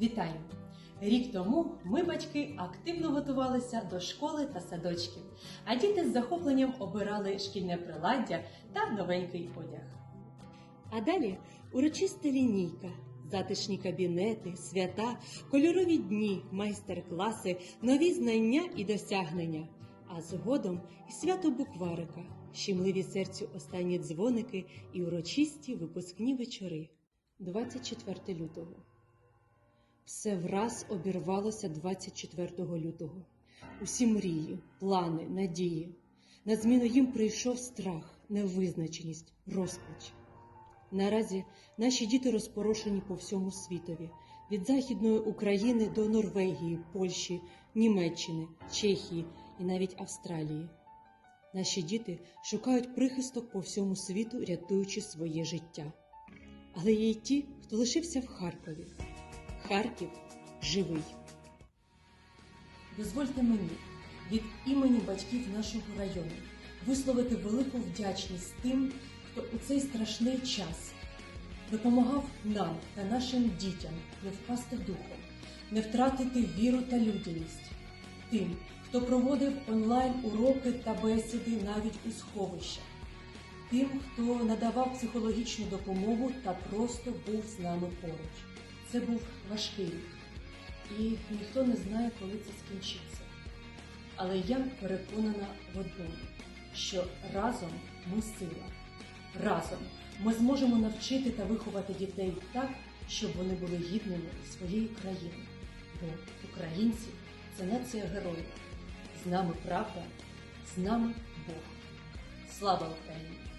Вітаю! Рік тому ми, батьки, активно готувалися до школи та садочків, а діти з захопленням обирали шкільне приладдя та новенький одяг. А далі урочиста лінійка, затишні кабінети, свята, кольорові дні, майстер-класи, нові знання і досягнення. А згодом і свято букварика, щемливі серцю останні дзвоники і урочисті випускні вечори. 24 лютого. Все враз обірвалося 24 лютого. Усі мрії, плани, надії. На зміну їм прийшов страх, невизначеність, розпач. Наразі наші діти розпорошені по всьому світові від Західної України до Норвегії, Польщі, Німеччини, Чехії і навіть Австралії. Наші діти шукають прихисток по всьому світу, рятуючи своє життя. Але є й ті, хто лишився в Харкові. Харків живий. Дозвольте мені від імені батьків нашого району висловити велику вдячність тим, хто у цей страшний час допомагав нам та нашим дітям не впасти духом, не втратити віру та людяність, тим, хто проводив онлайн уроки та бесіди навіть у сховищах, тим, хто надавав психологічну допомогу та просто був з нами поруч. Це був важкий рік, і ніхто не знає, коли це скінчиться. Але я переконана в одному, що разом ми сила. Разом ми зможемо навчити та виховати дітей так, щоб вони були гідними своєї країни. Бо українці це нація героїв. З нами правда, з нами Бог. Слава Україні!